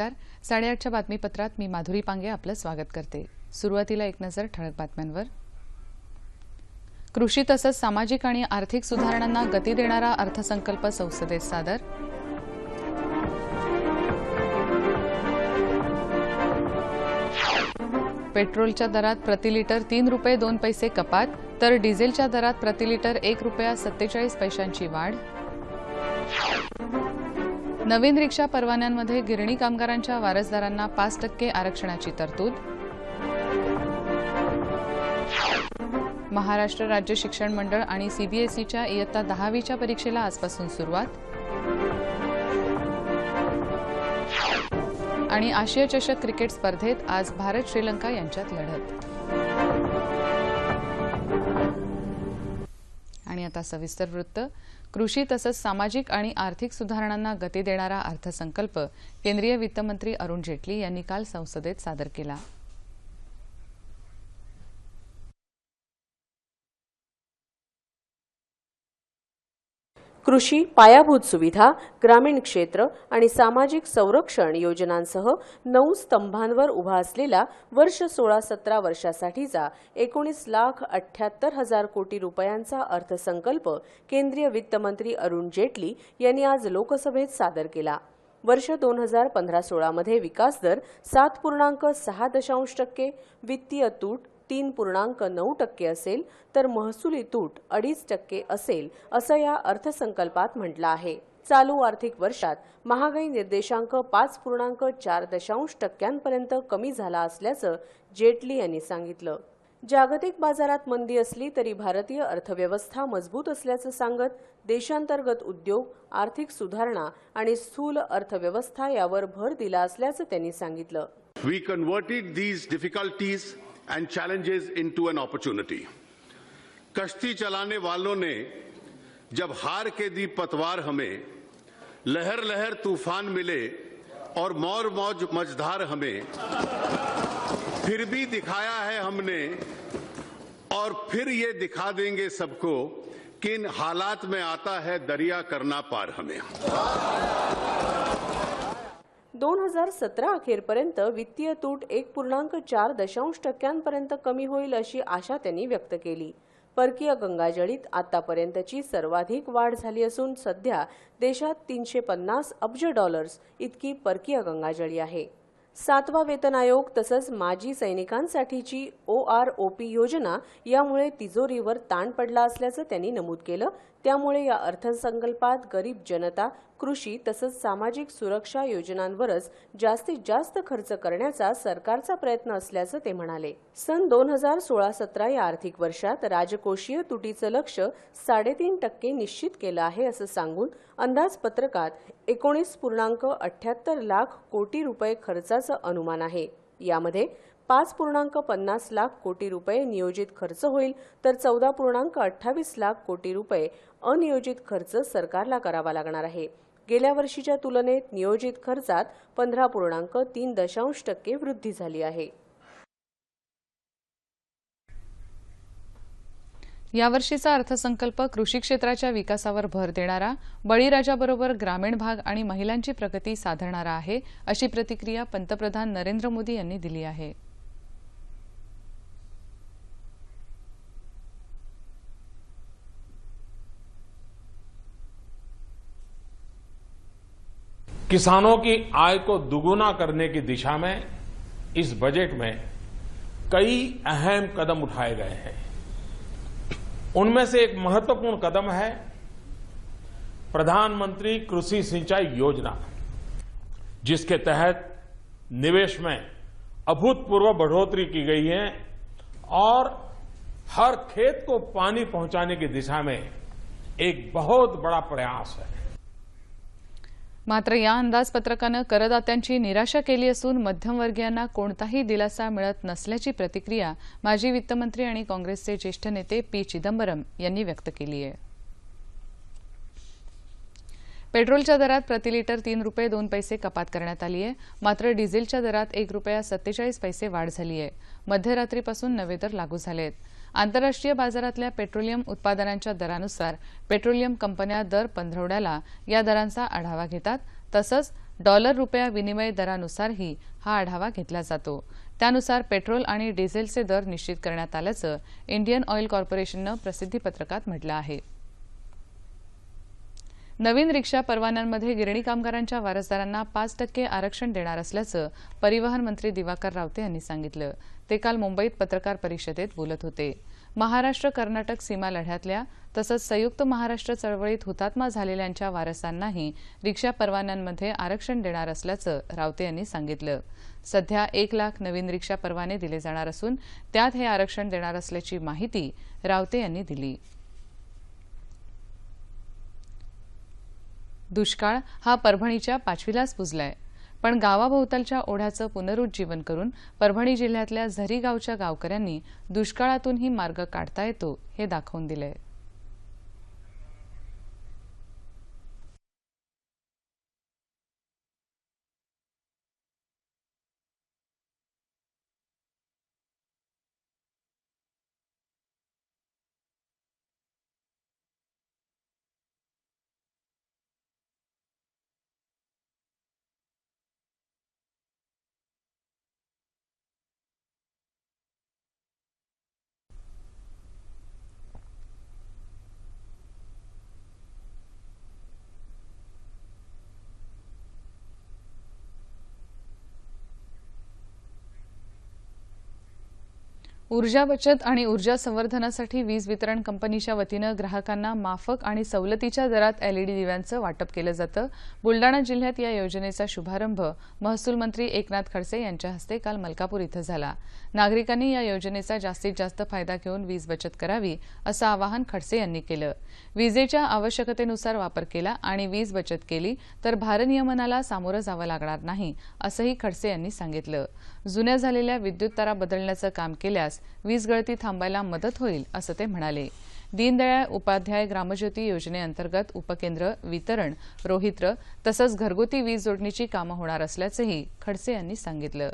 नमस्कार. साडेआठच्या बातमीपत्रात मी माधुरी पांगे आपलं स्वागत करते. सुरुवातीला एक नजर ठळक बातम्यांवर. कृषी तसंच सामाजिक आणि आर्थिक सुधारणांना गती देणारा अर्थसंकल्प संसदेत सादर. पेट्रोलच्या दरात प्रति लिटर तीन रुपये दोन पैसे कपात तर डिझेलच्या दरात प्रति लिटर एक रुपया सत्तेचाळीस पैशांची वाढ. नवीन रिक्षा परवान्यांमध्ये गिरणी कामगारांच्या वारसदारांना पाच टक्के आरक्षणाची तरतूद. महाराष्ट्र राज्य शिक्षण मंडळ आणि सीबीएसईच्या इयत्ता दहावीच्या परीक्षेला आजपासून सुरुवात. आणि आशिया चषक क्रिकेट स्पर्धेत आज भारत श्रीलंका यांच्यात लढत. आता सविस्तर वृत्त कृषी तसंच सामाजिक आणि आर्थिक सुधारणांना गती देणारा अर्थसंकल्प केंद्रीय वित्तमंत्री अरुण जेटली यांनी काल संसदेत सादर केला. कृषी पायाभूत सुविधा ग्रामीण क्षेत्र आणि सामाजिक संरक्षण योजनांसह नऊ स्तंभांवर उभा असलेला वर्ष सोळा सतरा वर्षासाठीचा एकोणीस लाख अठ्याहत्तर हजार कोटी रुपयांचा अर्थसंकल्प केंद्रीय वित्तमंत्री अरुण जेटली यांनी आज लोकसभेत सादर केला. वर्ष दोन हजार पंधरा सोळामध्ये विकासदर सात पूर्णांक सहा दशांश टक्के वित्तीय तूट तीन पूर्णांक नऊ टक्के असेल तर महसुली तूट अडीच टक्के असेल असं या अर्थसंकल्पात म्हटलं आहे. चालू आर्थिक वर्षात महागाई निर्देशांक पाच पूर्णांक चार दशांश टक्क्यांपर्यंत कमी झाला असल्याचं जेटली यांनी सांगितलं. जागतिक बाजारात मंदी असली तरी भारतीय अर्थव्यवस्था मजबूत असल्याचं सांगत देशांतर्गत उद्योग आर्थिक सुधारणा आणि स्थूल अर्थव्यवस्था यावर भर दिला असल्याचं त्यांनी सांगितलं. We converted these difficulties and challenges into an opportunity. कश्ती चलाने वालों ने जब हार के दी पतवार हमें लहर लहर तूफ़ान मिले और मौर मौज मझधार हमें फिर भी दिखाया है हमने और फिर ये दिखा देंगे सबको किन हालात में आता है दरिया करना पार हमें दोन हजार सतरा अखेरपर्यंत वित्तीय तूट एक पूर्णांक चार दशांश टक्क्यांपर्यंत कमी होईल अशी आशा त्यांनी व्यक्त केली. परकीय गंगाजळीत आतापर्यंतची सर्वाधिक वाढ झाली असून सध्या देशात तीनशे पन्नास अब्ज डॉलर्स इतकी परकीय गंगाजळी आहे. सातवा वेतन आयोग तसंच माजी सैनिकांसाठीची ओ आर ओ पी योजना यामुळे तिजोरीवर ताण पडला असल्याचं त्यांनी नमूद केलं. त्यामुळे या अर्थसंकल्पात गरीब जनता कृषी तसंच सामाजिक सुरक्षा योजनांवरच जास्तीत जास्त खर्च करण्याचा सरकारचा प्रयत्न असल्याचं ते म्हणाले. सन दोन हजार सोळा सतरा या आर्थिक वर्षात राजकोषीय तुटीचं लक्ष साडेतीन टक्के निश्चित केलं आहे असं सांगून अंदाजपत्रकात एकोणीस पूर्णांक अठ्याहत्तर लाख कोटी रुपये खर्चाचं अनुमान आहे. यामध्ये पाच पूर्णांक पन्नास लाख कोटी रुपये नियोजित खर्च होईल तर चौदा पूर्णांक अठ्ठावीस लाख कोटी रुपये अनियोजित खर्च सरकारला करावा लागणार आहे. गेल्या वर्षीच्या तुलनेत नियोजित खर्चात पंधरा पूर्णांक तीन दशांश टक्के वृद्धी झाली आहे. यावर्षीचा अर्थसंकल्प कृषी क्षेत्राच्या विकासावर भर देणारा बळीराजाबरोबर ग्रामीण भाग आणि महिलांची प्रगती साधणारा आहे अशी प्रतिक्रिया पंतप्रधान नरेंद्र मोदी यांनी दिली आहे. किसानों की आय को दुगुना करने की दिशा में, इस बजट में कई अहम कदम उठाए गए हैं। उनमें से एक महत्वपूर्ण कदम है प्रधानमंत्री कृषि सिंचाई योजना, जिसके तहत निवेश में अभूतपूर्व बढ़ोतरी की गई है और हर खेत को पानी पहुँचाने की दिशा में एक बहुत बड़ा प्रयास है। मात्र या अंदाजपत्रकानं करदात्यांची निराशा केली असून मध्यमवर्गीयांना कोणताही दिलासा मिळत नसल्याची प्रतिक्रिया माजी वित्तमंत्री आणि काँग्रेसचे ज्येष्ठ नेते पी चिदंबरम यांनी व्यक्त केली आहे. पेट्रोलच्या दरात प्रति लिटर तीन रुपये दोन पैसे कपात करण्यात आली आहे. मात्र डिझेलच्या दरात एक रुपया सत्तेचाळीस पैसे वाढ झाली आहे. मध्यरात्रीपासून नवे दर लागू झाले आहेत आंतरराष्ट्रीय बाजारातल्या पेट्रोलियम उत्पादनांच्या दरानुसार पेट्रोलियम कंपन्या दर पंधरवड्याला या दरांचा आढावा घेतात. तसंच डॉलर रुपया विनिमय दरानुसारही हा आढावा घेतला जातो. त्यानुसार पेट्रोल आणि डिझेलचे दर निश्चित करण्यात आल्याचं इंडियन ऑइल कॉर्पोरेशननं प्रसिद्धीपत्रकात म्हटलं आहे. नवीन रिक्षा परवान्यांमध्ये गिरणी कामगारांच्या वारसदारांना पाच टक्के आरक्षण देणार असल्याचं परिवहन मंत्री दिवाकर रावते यांनी सांगितलं. ते काल मुंबईत पत्रकार परिषदेत बोलत होते. महाराष्ट्र कर्नाटक सीमा लढ्यातल्या तसंच संयुक्त महाराष्ट्र चळवळीत हुतात्मा झालेल्यांच्या वारसांनाही रिक्षा परवान्यांमध्ये आरक्षण देणार असल्याचं रावते यांनी सांगितलं. सध्या एक लाख नवीन रिक्षा परवाने दिले जाणार असून त्यात हे आरक्षण देणार असल्याची माहिती रावते यांनी दिली. दुष्काळ हा परभणीच्या पाचवीलाच पुजलाय. पण गावाभोवतालच्या ओढ्याचं पुनरुज्जीवन करून परभणी जिल्ह्यातल्या झरी गावच्या गावकऱ्यांनी दुष्काळातूनही मार्ग काढता येतो हे दाखवून दिलंय. ऊर्जा बचत आणि ऊर्जा संवर्धनासाठी वीज वितरण कंपनीच्या वतीनं ग्राहकांना माफक आणि सवलतीच्या दरात एलईडी दिव्यांचं वाटप केलं जातं. बुलडाणा जिल्ह्यात या योजनेचा शुभारंभ महसूल मंत्री एकनाथ खडसे यांच्या हस्ते काल मलकापूर इथं झाला. नागरिकांनी या योजनेचा जास्तीत जास्त फायदा घेऊन वीज बचत करावी असं आवाहन खडसे यांनी केलं. विजेच्या आवश्यकतेनुसार वापर केला आणि वीज बचत केली तर भारनियमनाला सामोरं जावं लागणार नाही असंही खडसे यांनी सांगितलं. जुन्या झालेल्या विद्युत तारा बदलण्याचं काम केल्यास वीज गळती थांबायला मदत होईल असं ते म्हणाले. दीनदयाळ उपाध्याय ग्रामज्योती योजनेअंतर्गत उपकेंद्र वितरण रोहित्र तसंच घरगुती वीज जोडणीची कामं होणार असल्याचंही खडसे यांनी सांगितलं.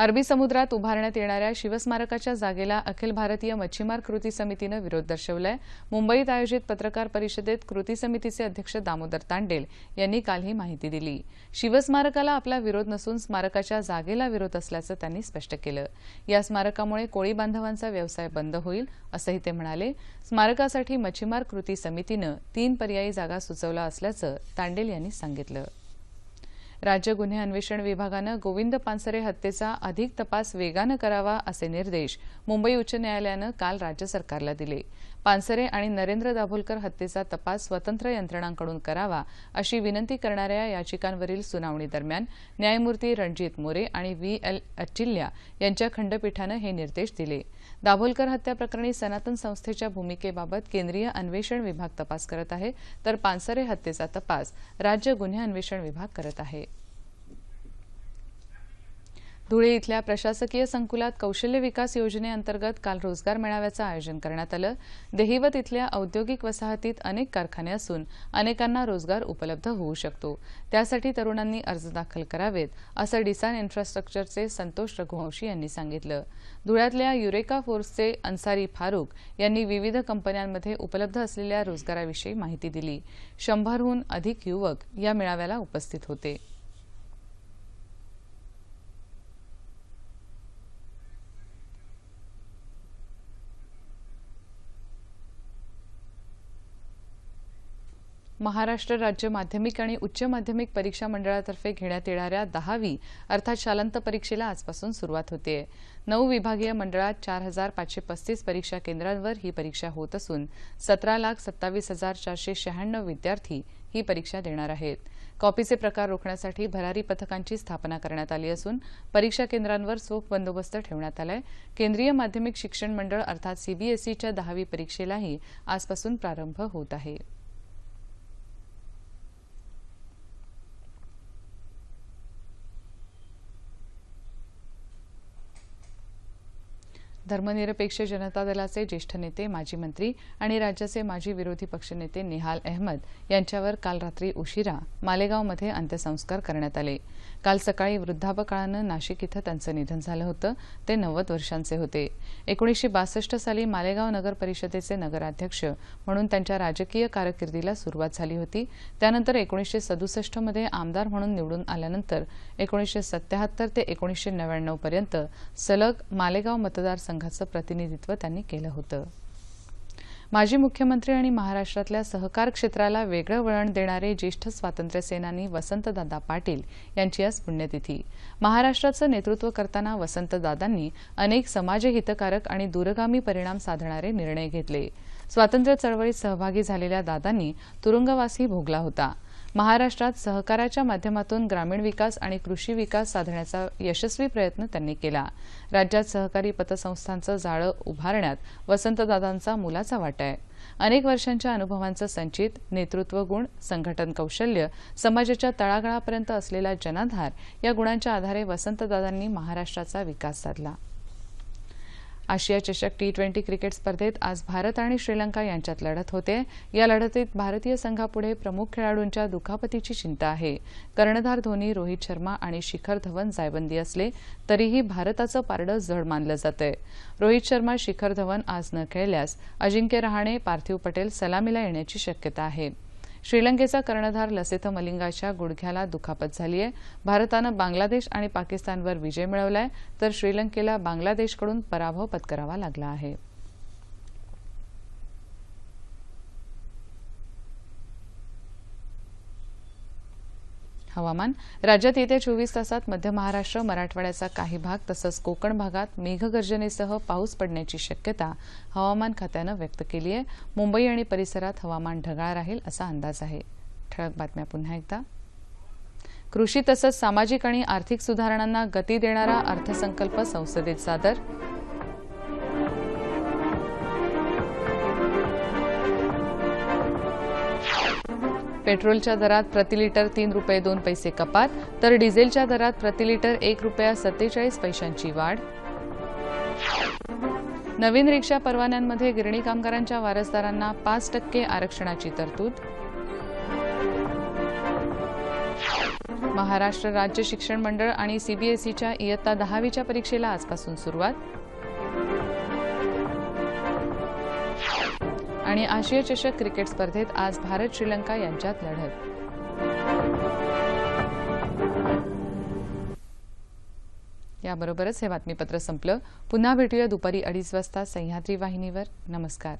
अरबी समुद्रात उभारण्यात येणाऱ्या शिवस्मारकाच्या जागेला अखिल भारतीय मच्छीमार कृती समितीनं विरोध दर्शवलाय. मुंबईत आयोजित पत्रकार परिषदेत कृती समितीचे अध्यक्ष दामोदर तांडेल यांनी काल ही माहिती दिली. शिवस्मारकाला आपला विरोध नसून स्मारकाच्या जागेला विरोध असल्याचं त्यांनी स्पष्ट केलं. या स्मारकामुळे कोळी बांधवांचा व्यवसाय बंद होईल असंही ते म्हणाले. स्मारकासाठी मच्छीमार कृती समितीनं तीन पर्यायी जागा सुचवला असल्याचं तांडेल यांनी सांगितलं. राज्य गुन्हे अन्वेषण विभागानं गोविंद पानसरे हत्येचा अधिक तपास वेगानं करावा असे निर्देश मुंबई उच्च न्यायालयानं काल राज्य सरकारला दिले. पानसरे आणि नरेंद्र दाभोलकर हत्येचा तपास स्वतंत्र यंत्रणांकडून करावा अशी विनंती करणाऱ्या याचिकांवरील सुनावणी दरम्यान न्यायमूर्ती रणजित मोरे आणि व्ही एल अचिल्या यांच्या खंडपीठानं हे निर्देश दिले. दाभोलकर हत्या प्रकरणी सनातन संस्थेच्या भूमिकेबाबत केंद्रीय अन्वेषण विभाग तपास करत आहे तर पानसरे हत्येचा तपास राज्य गुन्हे अन्वेषण विभाग करत आहे. धुळे इथल्या प्रशासकीय संकुलात कौशल्य विकास योजनेअंतर्गत काल रोजगार मेळाव्याचं आयोजन करण्यात आलं. देहिवत इथल्या औद्योगिक वसाहतीत अनेक कारखाने असून अनेकांना रोजगार उपलब्ध होऊ शकतो. त्यासाठी तरुणांनी अर्ज दाखल करावेत असं डिसान इन्फ्रास्ट्रक्चरचे संतोष रघुवंशी यांनी सांगितलं. धुळ्यातल्या युरेका फोर्सचे अन्सारी फारुक यांनी विविध कंपन्यांमध्ये उपलब्ध असलेल्या रोजगाराविषयी माहिती दिली. शंभरहून अधिक युवक या मेळाव्याला उपस्थित होते. महाराष्ट्र राज्य माध्यमिक आणि उच्च माध्यमिक परीक्षा मंडळातर्फे घेण्यात येणाऱ्या दहावी अर्थात शालांत परीक्षेला आजपासून सुरुवात होते. नऊ विभागीय मंडळात चार हजार पाचशे पस्तीस परीक्षा केंद्रांवर ही परीक्षा होत असून सतरा लाख सत्तावीस हजार चारशे शहाण्णव विद्यार्थी ही परीक्षा देणार आहेत. कॉपीचे प्रकार रोखण्यासाठी भरारी पथकांची स्थापना करण्यात आली असून परीक्षा केंद्रांवर चोख बंदोबस्त ठेवण्यात आलाय. केंद्रीय माध्यमिक शिक्षण मंडळ अर्थात सीबीएसईच्या दहावी परीक्षेलाही आजपासून प्रारंभ होत आहे. धर्मनिरपेक्ष जनता दलाचे ज्येष्ठ नेते माजी मंत्री आणि राज्याचे माजी विरोधी पक्षनेते निहाल अहमद यांच्यावर काल रात्री उशिरा मालेगावमध्ये अंत्यसंस्कार करण्यात आले. काल सकाळी वृद्धापकाळानं नाशिक इथं त्यांचं निधन झालं होतं. ते नव्वद वर्षांचे होते. एकोणीसशे बासष्ट साली मालेगाव नगर परिषदेचे नगराध्यक्ष म्हणून त्यांच्या राजकीय कारकिर्दीला सुरुवात झाली होती. त्यानंतर एकोणीसशे सदुसष्टमध्ये आमदार म्हणून निवडून आल्यानंतर एकोणीसशे सत्याहत्तर ते एकोणीसशे नव्याण्णव पर्यंत सलग मालेगाव मतदारसंघाचं प्रतिनिधित्व त्यांनी केलं होतं. माजी मुख्यमंत्री आणि महाराष्ट्रातल्या सहकार क्षेत्राला वेगळं वळण देणारे ज्येष्ठ स्वातंत्र्यसेनानी वसंतदादा पाटील यांची आज पुण्यतिथी. महाराष्ट्राचं नेतृत्व करताना वसंतदादांनी अनेक समाजहितकारक आणि दूरगामी परिणाम साधणारे निर्णय घेतले. स्वातंत्र्य चळवळीत सहभागी झालेल्या दादांनी तुरुंगवासही भोगला होता. महाराष्ट्रात सहकाराच्या माध्यमातून ग्रामीण विकास आणि कृषी विकास साधण्याचा यशस्वी प्रयत्न त्यांनी केला. राज्यात सहकारी पतसंस्थांचं जाळं उभारण्यात वसंतदादांचा मोलाचा वाटा आहे. अनेक वर्षांच्या अनुभवांचं संचित नेतृत्व गुण संघटन कौशल्य समाजाच्या तळागाळापर्यंत असलेला जनाधार या गुणांच्या आधारे वसंतदादांनी महाराष्ट्राचा विकास साधला. आशिया चषक टी ट्वेंटी क्रिकेट स्पर्धेत आज भारत आणि श्रीलंका यांच्यात लढत होते. या लढतीत भारतीय संघापुढे प्रमुख खेळाडूंच्या दुखापतीची चिंता आहे. कर्णधार धोनी रोहित शर्मा आणि शिखर धवन जायबंदी असले तरीही भारताचं पारडं जड मानलं जातंय. रोहित शर्मा शिखर धवन आज न खेळल्यास अजिंक्य रहाणे पार्थिव पटेल सलामीला येण्याची शक्यता आहे. श्रीलंकेचा कर्णधार लसिथ मलिंगाच्या गुडघ्याला दुखापत झाली आहे. भारतानं बांगलादेश आणि पाकिस्तानवर विजय मिळवलाय. तर श्रीलंकेला बांगलादेशकडून पराभव पत्करावा लागला आहे. हवामान. राज्यात येत्या चोवीस तासात मध्य महाराष्ट्र मराठवाड्याचा काही भाग तसंच कोकण भागात मेघगर्जनेसह पाऊस पडण्याची शक्यता हवामान खात्यानं व्यक्त केली आहे. मुंबई आणि परिसरात हवामान ढगाळ राहील असा अंदाज आहे. ठळक बातम्या पुन्हा एकदा. कृषी तसंच सामाजिक आणि आर्थिक सुधारणांना गती देणारा अर्थसंकल्प संसदेत सादर पेट्रोलच्या दरात प्रति लिटर तीन रुपये दोन पैसे कपात तर डिझेलच्या दरात प्रति लिटर एक रुपया सत्तेचाळीस पैशांची वाढ. नवीन रिक्षा परवान्यांमध्ये गिरणी कामगारांच्या वारसदारांना पाच टक्के आरक्षणाची तरतूद. महाराष्ट्र राज्य शिक्षण मंडळ आणि सीबीएसईच्या इयत्ता दहावीच्या परीक्षेला आजपासून सुरुवात. आणि आशिया चषक क्रिकेट स्पर्धेत आज भारत श्रीलंका यांच्यात लढत. याबरोबरच हे बातमीपत्र संपलं. पुन्हा भेटूया दुपारी अडीच वाजता सह्याद्री वाहिनीवर. नमस्कार.